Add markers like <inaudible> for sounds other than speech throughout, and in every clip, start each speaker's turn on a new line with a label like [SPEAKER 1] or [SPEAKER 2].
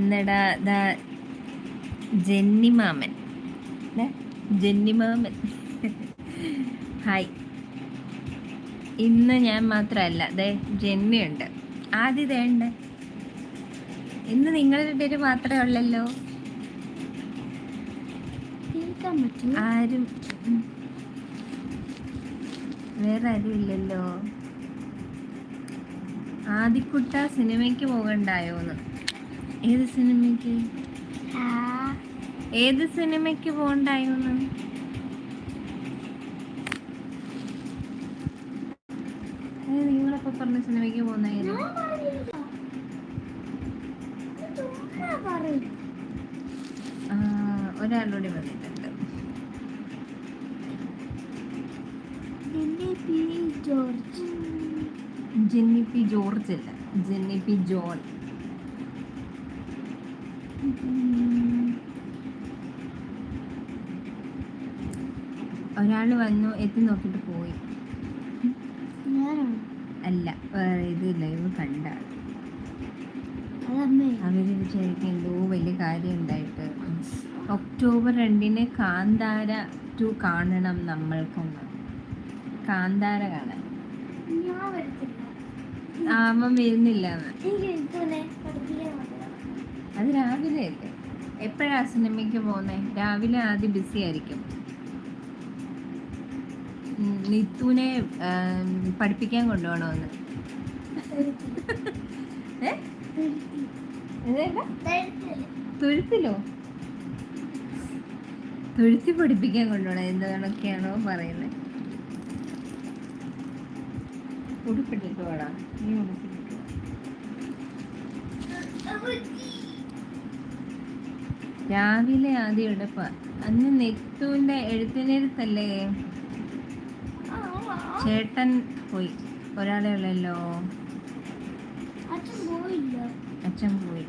[SPEAKER 1] വന്നടാ ദാ ജെന്നി മാമൻ ദേ, ജെന്നി മാമൻ ഹായ്. ഇന്ന് ഞാൻ മാത്രമല്ല അതെ ജെന്നിയുണ്ട്. ആദ്യ ഇതേണ്ട ഇന്ന് നിങ്ങളുടെ പേര് മാത്രമേ ഉള്ളല്ലോ. ആരും വേറെ ആരും ഇല്ലല്ലോ. ആദിക്കുട്ട സിനിമയ്ക്ക് പോകണ്ടായോന്ന്. ഏത് സിനിമയ്ക്ക്? ഏത് സിനിമയ്ക്ക് പോണ്ടായിരുന്നു നിങ്ങളൊക്കെ പറഞ്ഞ സിനിമയ്ക്ക് പോകുന്നായിരുന്നു ഒരാളോടെ. വന്നിട്ടുണ്ട്. ജെന്നി പി ജോർജ് അല്ല. Jenny P John. ഒരാൾ വന്നു എത്തി നോക്കിട്ട് പോയി. അല്ല വേറെ ഇത് ലൈവ് കണ്ട അവർ വിചാരിക്കും എന്തോ വലിയ കാര്യം ഉണ്ടായിട്ട്. ഒക്ടോബർ രണ്ടിന് കാന്താര ടു കാണണം നമ്മൾക്കൊന്ന്. കാന്താര കാണാൻ. ആമം വരുന്നില്ല എന്ന്
[SPEAKER 2] എനിക്ക് ഇതുപോലെ പഠിപ്പിക്കാൻ മാത്രം
[SPEAKER 1] അത് രാവിലെ അല്ലേ എപ്പോഴാ സിനിമയ്ക്ക് പോകുന്നേ? രാവിലെ ആദ്യം ബിസി ആയിരിക്കും. നിത്തുവിനെ പഠിപ്പിക്കാൻ കൊണ്ടുപോകണമെന്ന് തുഴുത്തിലോ തുഴുത്തി പഠിപ്പിക്കാൻ കൊണ്ടുപോകണം. എന്താണൊക്കെയാണോ പറയുന്നത് ഉടുപ്പിട്ടിട്ട് വേണം. നീ ഉടുപ്പിട്ടിട്ട്. രാവിലെ ആദ്യം എടുപ്പ. അന്ന് നെത്തുവിന്റെ എഴുത്തിനിരുത്തല്ലേ? ചേട്ടൻ പോയി. ഒരാളെ ഉള്ളല്ലോ.
[SPEAKER 2] അച്ഛൻ
[SPEAKER 1] പോയി.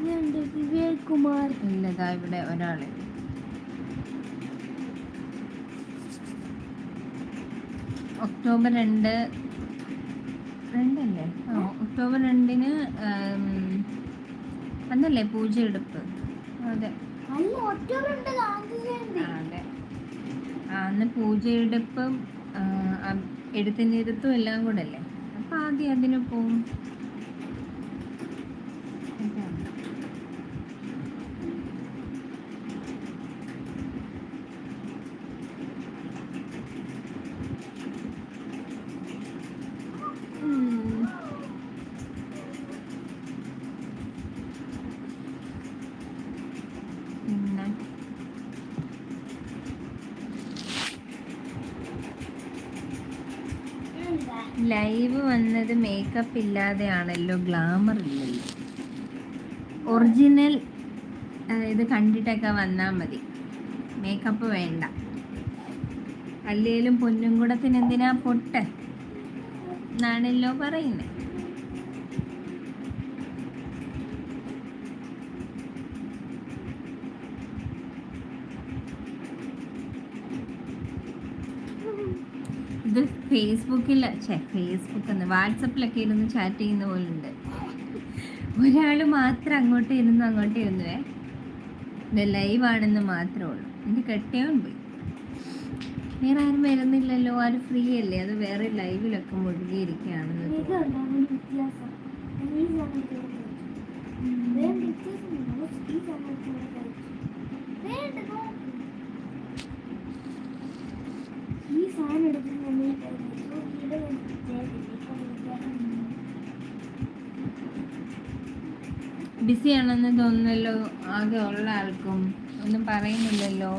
[SPEAKER 2] ഇതുണ്ട് വിവേക് കുമാർ
[SPEAKER 1] ഇല്ലതാ ഇവിടെ ഒരാൾ. ഒക്ടോബർ രണ്ട്. രണ്ടല്ലേ? ഒക്ടോബർ രണ്ടിന് അന്നല്ലേ പൂജ അന്ന് പൂജയെടുപ്പും എടുത്തിനിരുത്തും എല്ലാം കൂടെ അല്ലേ? അപ്പൊ ആദ്യം അതിന് പോവും അതാണ്. ഉം. പിന്നെ
[SPEAKER 2] എന്താ?
[SPEAKER 1] ലൈവ് വന്നത് മേക്കപ്പ് ഇല്ലാതെയാണല്ലോ ഗ്ലാമർ ഇല്ലല്ലോ. ഒറിജിനൽ ഇത് കണ്ടിട്ടൊക്കെ വന്നാൽ മതി. മേക്കപ്പ് വേണ്ട. അല്ലേലും പൊന്നും കൂടത്തിന് എന്തിനാ പൊട്ട്? എന്നാണല്ലോ പറയുന്നത് ഇത് ഫേസ്ബുക്കിൽ ഫേസ്ബുക്ക് വാട്സപ്പിലൊക്കെ ഇരുന്ന് ചാറ്റ് ചെയ്യുന്ന പോലുണ്ട്. ഒരാൾ മാത്രം അങ്ങോട്ട് ഇരുന്ന് അങ്ങോട്ട് ഇരുന്നുവേ. ഇത് ലൈവാണെന്ന് മാത്രമേ ഉള്ളൂ. എന്റെ കെട്ടിയവൻ പോയി. വേറെ ആരും വരുന്നില്ലല്ലോ ആരും ഫ്രീ അല്ലേ? അത് വേറെ ലൈവിലൊക്കെ മുഴുകിയിരിക്കുകയാണെന്ന്
[SPEAKER 2] ഇത്
[SPEAKER 1] തോന്നുന്നു
[SPEAKER 2] ഉണ്ടാകുന്ന വ്യത്യാസം ഈ സമയത്ത് വേറെ വ്യത്യാസമില്ല പക്ഷെ ഈ സമയത്ത് ഇവിടെ കഴിച്ചു. വേണ്ട നോക്ക്. ഈ സാധനം നമ്മൾ ഇവിടെ വ്യത്യാസം
[SPEAKER 1] ബിസി ആണെന്ന് തോന്നുന്നല്ലോ ആകെ ഉള്ള ആൾക്കും. ഒന്നും പറയുന്നില്ലല്ലോ.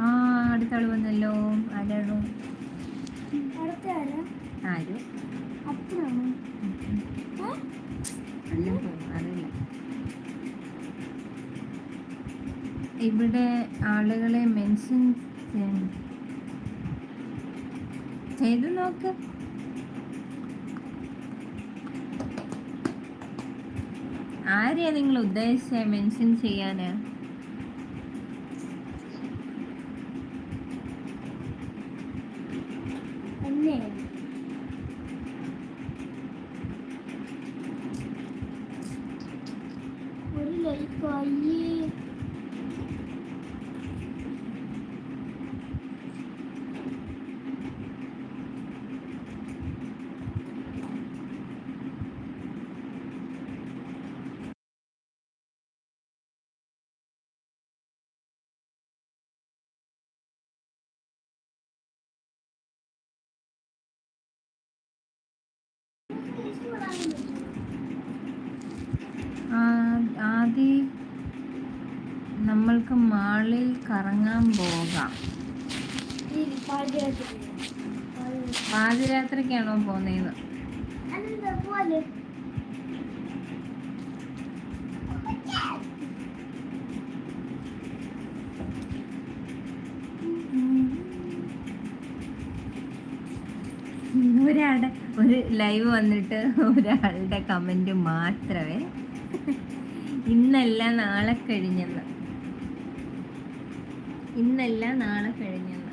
[SPEAKER 1] ആ അടുത്ത ആൾ വന്നല്ലോ. ആരാണോ? ആരും? അറിയില്ല. ഇവിടെ ആളുകളെ മെൻഷൻ ചെയ്ത് നോക്ക്. ആരെയാ നിങ്ങൾ ഉദ്ദേശിച്ച മെൻഷൻ ചെയ്യാന്?
[SPEAKER 2] ഒരു ലൈഫ് അയ്യേ
[SPEAKER 1] ആ- ആദി നമ്മൾക്ക് മാളിൽ കറങ്ങാൻ പോകാം. പാതിരാത്രിക്കാണോ പോന്നേന്ന്? ഒരാളുടെ ഒരു ലൈവ് വന്നിട്ട് ഒരാളുടെ കമന്റ് മാത്രമേ ഇന്നല്ല നാളെ കഴിഞ്ഞെന്ന്. ഇന്നല്ല നാളെ കഴിഞ്ഞെന്ന്.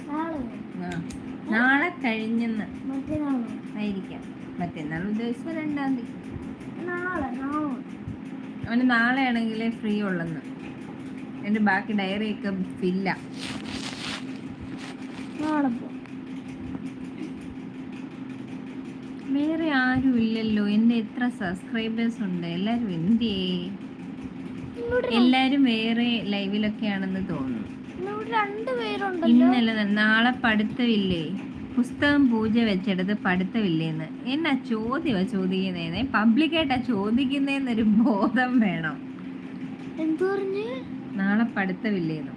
[SPEAKER 2] നാളെ
[SPEAKER 1] കഴിഞ്ഞെന്ന്. ആയിരിക്കാം. മറ്റന്നാൾ ഉദ്ദേശിച്ച രണ്ടാം തീയതി. അവന് നാളെ ആണെങ്കിൽ ഫ്രീ ഉള്ളെന്ന്. എന്റെ ബാക്കി ഡയറിയൊക്കെ ഫില്ല. വേറെ ആരും ഇല്ലല്ലോ. എന്റെ എത്ര സബ്സ്ക്രൈബേഴ്സ് ഉണ്ട്? എല്ലാരും എന്തിയേ? എല്ലാരും വേറെ ലൈവിലൊക്കെയാണെന്ന് തോന്നുന്നു.
[SPEAKER 2] ഇന്നോട് രണ്ട് പേരുണ്ടല്ലോ
[SPEAKER 1] ഇന്നലെ നാളെ പഠിത്തമില്ലേ പുസ്തകം പൂജ വെച്ചെടുത്ത് പഠിത്തമില്ലേന്ന് എന്നാ ചോദ്യമാ ചോദിക്കുന്നേന്ന്? പബ്ലിക്കായിട്ടാ ചോദിക്കുന്നേന്നൊരു ബോധം വേണം. നാളെ പഠിത്തമില്ലേന്ന്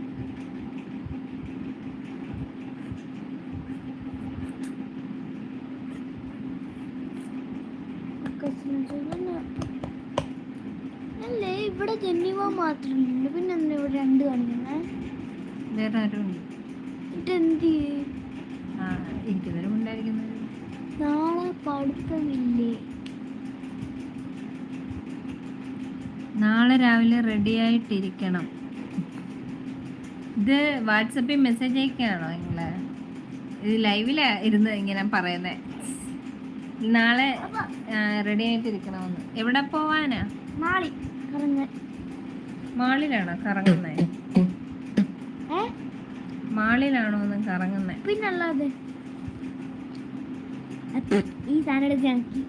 [SPEAKER 2] അല്ലേ ഇവിടെ ജന്മിവ മാത്രമല്ല പിന്നെ ഇവിടെ രണ്ട് കാണിക്കുന്നേ
[SPEAKER 1] വേറെ ആരും ഉണ്ട്. ആ ഇരിക്കുന്നവരും
[SPEAKER 2] നാളെ പഠിത്തമില്ലേ?
[SPEAKER 1] നാളെ രാവിലെ റെഡി ആയിട്ടിരിക്കണം. ഇത് വാട്സപ്പിൽ മെസ്സേജ് അയക്കുകയാണോ നിങ്ങൾ? ഇത് ലൈവിലാ ഇരുന്ന് ഇങ്ങനെ പറയുന്നത് നാളെ റെഡി ആയിട്ടിരിക്കണമെന്ന്. എവിടെ പോവാനാ? മാളിലാണോ കറങ്ങുന്നേ?
[SPEAKER 2] ഏ
[SPEAKER 1] മാളിലാണോ ഒന്ന് കറങ്ങുന്നത്
[SPEAKER 2] പിന്നല്ലാതെ. ഈ സാധനം ഞങ്ങക്ക്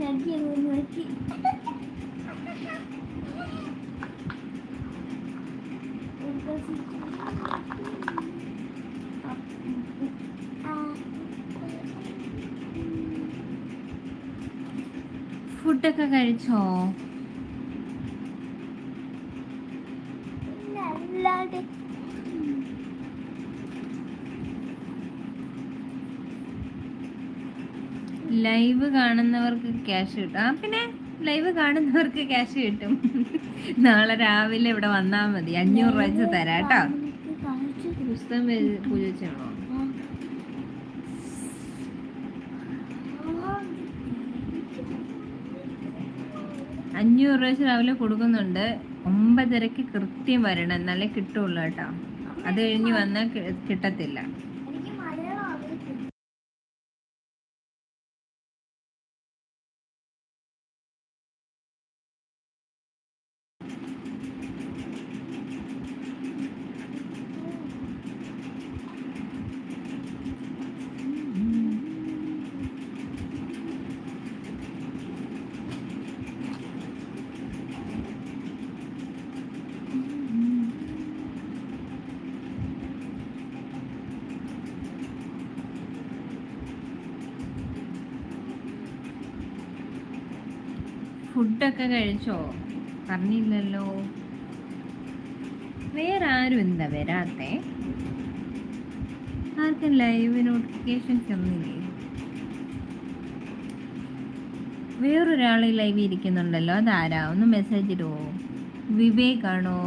[SPEAKER 2] ഞങ്ങക്ക് നോക്കി
[SPEAKER 1] ഫുഡൊക്കെ കഴിച്ചോ?
[SPEAKER 2] അല്ലാതെ
[SPEAKER 1] ലൈവ് കാണുന്നവർക്ക് ക്യാഷ് കിട്ടും. ആ പിന്നെ ലൈവ് കാണുന്നവർക്ക് ക്യാഷ് കിട്ടും. നാളെ രാവിലെ ഇവിടെ വന്നാൽ മതി. അഞ്ഞൂറ് രൂപ വെച്ച് തരാം കേട്ടോ. പുസ്തകം പൂജിച്ചോ അഞ്ഞൂറ് രൂപ വെച്ച് രാവിലെ കൊടുക്കുന്നുണ്ട്. ഒമ്പതരക്ക് കൃത്യം വരണം. എന്നാലേ കിട്ടുള്ളൂ കേട്ടോ. അത് കഴിഞ്ഞ് വന്നാൽ കിട്ടത്തില്ല
[SPEAKER 2] എനിക്ക് മലയാളം അറിയത്തില്ല
[SPEAKER 1] ഫുഡൊക്കെ കഴിച്ചോ? പറഞ്ഞില്ലല്ലോ. വേറെ ആരും എന്താ വരാത്തെ? ആർക്കും ലൈവ് നോട്ടിഫിക്കേഷൻസ് ഒന്നുമില്ലേ? വേറൊരാൾ ലൈവ് ഇരിക്കുന്നുണ്ടല്ലോ. അതാരാ? ഒന്ന് മെസ്സേജ് ഇടുവോ വിവേക് ആണോ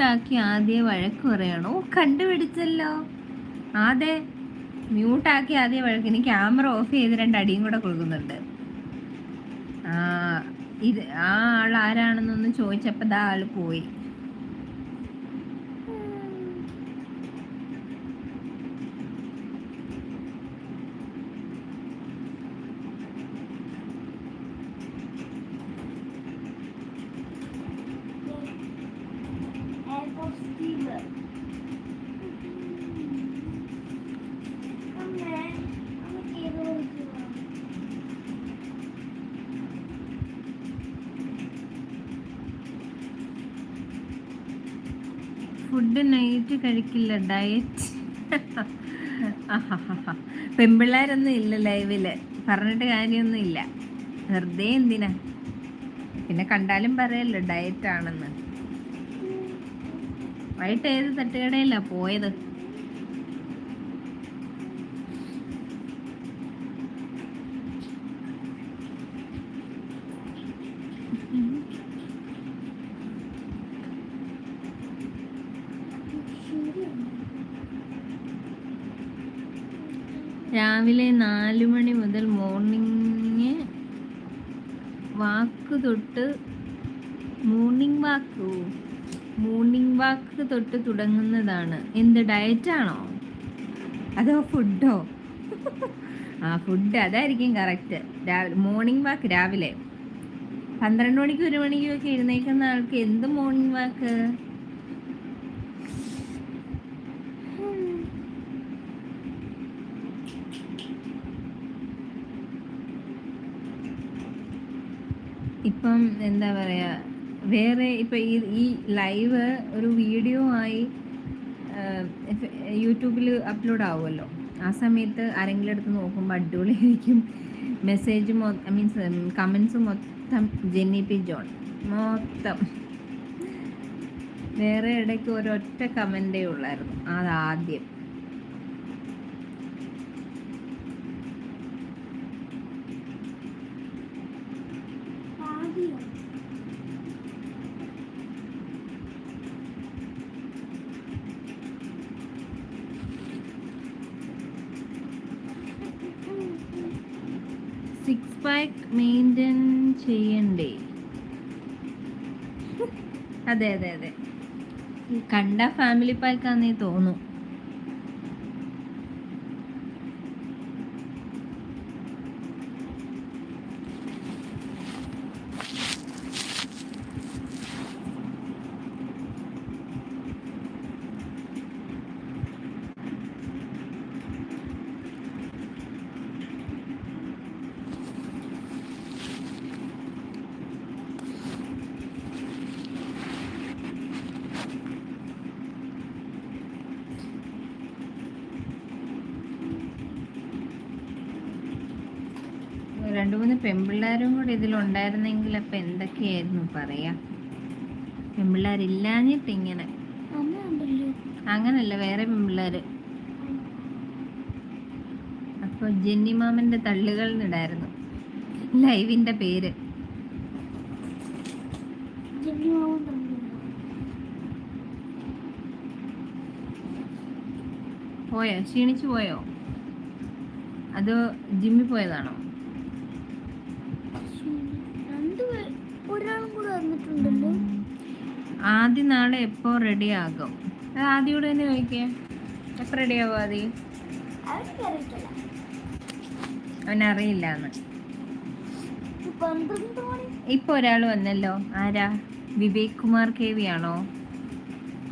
[SPEAKER 1] മ്യൂട്ടാക്കി ആദ്യം വഴക്ക് പറയണോ? കണ്ടുപിടിച്ചല്ലോ. ആദ്യ മ്യൂട്ടാക്കി ആദ്യം വഴക്ക്. ഇനി ക്യാമറ ഓഫ് ചെയ്ത് രണ്ട് അടിയും കൂടെ കൊടുക്കുന്നുണ്ട്. ഇത് ആ ആൾ ആരാണെന്നൊന്ന് ചോദിച്ചപ്പോൾ ദാ ആൾ പോയി
[SPEAKER 2] എയർപോർട്ട് സ്റ്റീവ് അമ്മ അമ്മ കേത് കൊടുക്കുക
[SPEAKER 1] ഫുഡ് നൈറ്റ് കഴിക്കില്ല ഡയറ്റ് പെമ്പിള്ളേരൊന്നും ഇല്ല ലൈവിൽ പറഞ്ഞിട്ട് കാര്യമൊന്നും ഇല്ല. വെറുതെ എന്തിനാ? പിന്നെ കണ്ടാലും പറയല്ലോ ഡയറ്റ് ആണെന്ന്. വൈകിട്ട് ഏത് തട്ടുകടയിലാ പോയത്? രാവിലെ നാല് മണി മുതൽ മോർണിംഗ് വാക്ക് തൊട്ട് മോർണിംഗ് വാക്ക്. മോർണിംഗ് വാക്ക് തൊട്ട് തുടങ്ങുന്നതാണ്. എന്ത് ഡയറ്റാണോ അതോ ഫുഡോ? ആ ഫുഡ് അതായിരിക്കും കറക്റ്റ്. രാവിലെ മോർണിംഗ് വാക്ക് രാവിലെ. പന്ത്രണ്ട് മണിക്ക് ഒരു മണിക്കും ഒക്കെ എഴുന്നേക്കുന്ന ആൾക്ക് എന്ത് മോർണിംഗ് വാക്ക്? ഇപ്പം എന്താ പറയുക വേറെ ഇപ്പം ഈ ഈ ലൈവ് ഒരു വീഡിയോ ആയി യൂട്യൂബിൽ അപ്ലോഡ് ആവുമല്ലോ. ആ സമയത്ത് ആരെങ്കിലും എടുത്ത് നോക്കുമ്പോൾ അടിപൊളിയായിരിക്കും. മെസ്സേജ് ഐ മീൻസ് കമൻസ് മൊത്തം ജെന്നി പി ജോൺ മൊത്തം. വേറെ ഇടയ്ക്ക് ഒരൊറ്റ കമന്റേ ഉള്ളായിരുന്നു. അതാദ്യം
[SPEAKER 2] ആദ്യം
[SPEAKER 1] സിക്സ് പാക്ക് മെയിന്റെയിൻ ചെയ്യണ്ടേ? <laughs> അതെ അതെ അതെ. കണ്ട ഫാമിലി പാക്കാന്നേ തോന്നും രണ്ടു മൂന്ന് പെൺപിള്ളേരും കൂടി ഇതിലുണ്ടായിരുന്നെങ്കിൽ അപ്പം എന്തൊക്കെയായിരുന്നു പറയാ? പെൺപിള്ളേരില്ലാഞ്ഞിട്ട് ഇങ്ങനെ അങ്ങനല്ല വേറെ പെൺപിള്ളേര് അപ്പോൾ ജെന്നി മാമന്റെ തള്ളുകൾ ഇടായിരുന്നു ലൈവിന്റെ പേര്. പോയോ? ക്ഷീണിച്ചു പോയോ? അതോ ജിമ്മിൽ പോയതാണോ
[SPEAKER 2] രണ്ട് പേ- ഒരാളും കൂടെ വന്നിട്ടുണ്ടല്ലോ.
[SPEAKER 1] ആദ്യ നാളെ എപ്പോ റെഡി ആകും? അത് ആദ്യോട് തന്നെ ചോദിക്കേ. എപ്പോൾ റെഡി ആകും ആദ്യ? അവനറിയില്ല ഇപ്പൊ ഒരാൾ വന്നല്ലോ. ആരാ? വിവേക് കുമാർ കെ വി ആണോ?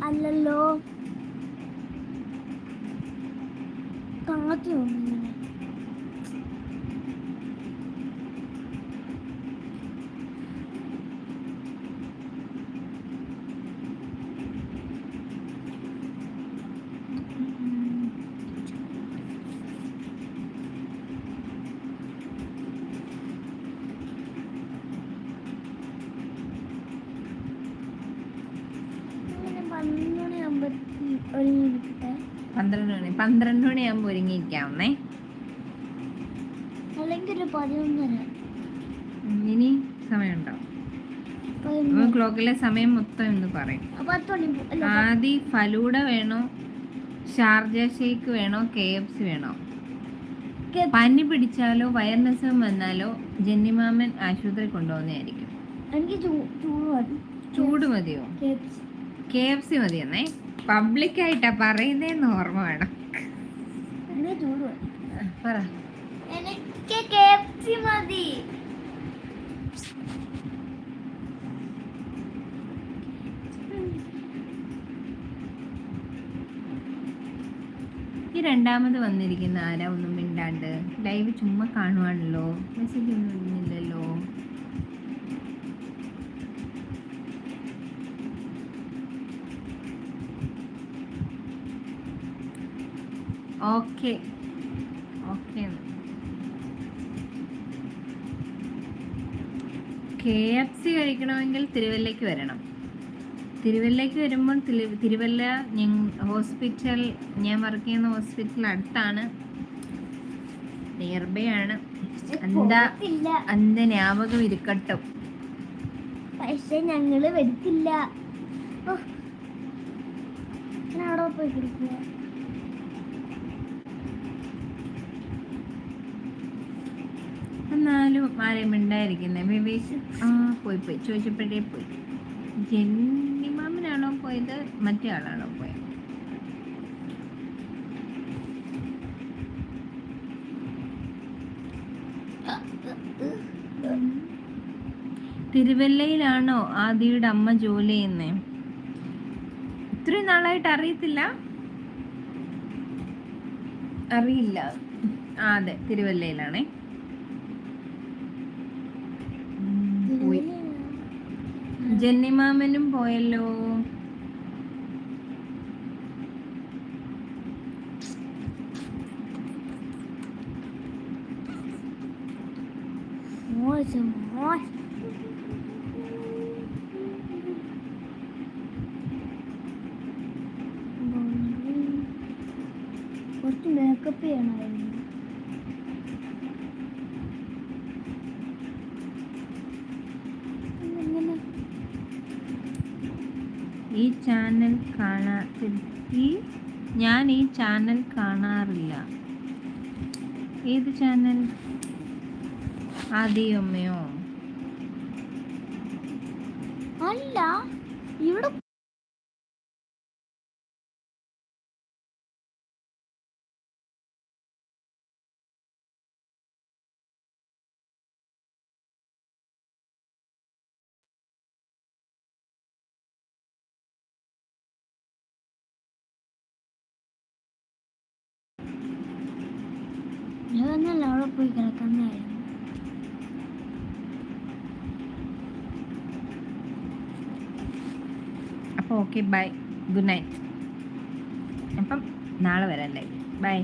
[SPEAKER 2] അല്ലല്ലോ. പതിനൊന്നര
[SPEAKER 1] ഇനി സമയമുണ്ടോ? ക്ലോക്കിലെ സമയം മൊത്തം എന്ന് പറയും. ആദി ഫലൂഡ വേണോ? ഷാർജ ഷേക്ക് വേണോ? കെ എഫ് സി വേണോ? പനി പിടിച്ചാലോ? വയറിനസുഖം വന്നാലോ? ജന്നിമാമൻ ആശുപത്രി കൊണ്ടുപോകുന്നതായിരിക്കും.
[SPEAKER 2] ചൂട്
[SPEAKER 1] മതിയോ. K F C. മതിയെന്നേ. പബ്ലിക്കായിട്ടാ പറയുന്നതെന്ന് ഓർമ്മ വേണം.
[SPEAKER 2] എനിക്ക് കെ മതി.
[SPEAKER 1] ഈ രണ്ടാമത് വന്നിരിക്കുന്ന ആരാ ഒന്നും മിണ്ടാണ്ട്? ലൈവ് ചുമ്മാ കാണുവാണല്ലോ. മെസ്സേജ് ഒന്നും okay okay K F C കഴിക്കണമെങ്കിൽ തിരുവല്ലയ്ക്ക് വരണം. തിരുവല്ലയ്ക്ക് വരുമ്പോൾ തിരുവല്ല ഹോസ്പിറ്റൽ ഞാൻ വർക്ക് ചെയ്യുന്ന ഹോസ്പിറ്റൽ അടുത്താണ്. നിയർ ബൈ ആണ് എന്താ അന്ത ഞാപകം ഇരിക്കട്ടും.
[SPEAKER 2] പക്ഷെ ഞങ്ങൾ വരുത്തില്ല അവിടെ പോയി കുടിക്കുക
[SPEAKER 1] എന്നാലും ആരെയും മിണ്ടായിരിക്കുന്നത് വിവേശ് ആ പോയി പോയി. ചോദിച്ചപ്പോഴേ പോയി. ജെന്നിമാമനാണോ പോയത്? മറ്റേ ആളാണോ പോയത്? തിരുവല്ലയിലാണോ ആദിയുടെ അമ്മ ജോലി ചെയ്യുന്നേ? ഇത്രയും നാളായിട്ട് അറിയത്തില്ല? അറിയില്ല. ആ അതെ തിരുവല്ലയിലാണേ ഉം, പോയി ജെന്നിമാമനും പോയല്ലോ.
[SPEAKER 2] മോശം മോശം. കുറച്ച് മേക്കപ്പ് ചെയ്യണമായിരുന്നു ഇങ്ങനെ
[SPEAKER 1] ഈ ചാനൽ കാണാ ഈ ഞാൻ ഈ ചാനൽ കാണാറില്ല. ഏത് ചാനൽ ആദ്യമ്മയോ?
[SPEAKER 2] അല്ല ഇവിടെ വന്നല്ല അവിടെ പോയി
[SPEAKER 1] അപ്പോൾ ഓക്കെ ബൈ ഗുഡ് നൈറ്റ് അപ്പം നാളെ വരാം ലൈവ് ബൈ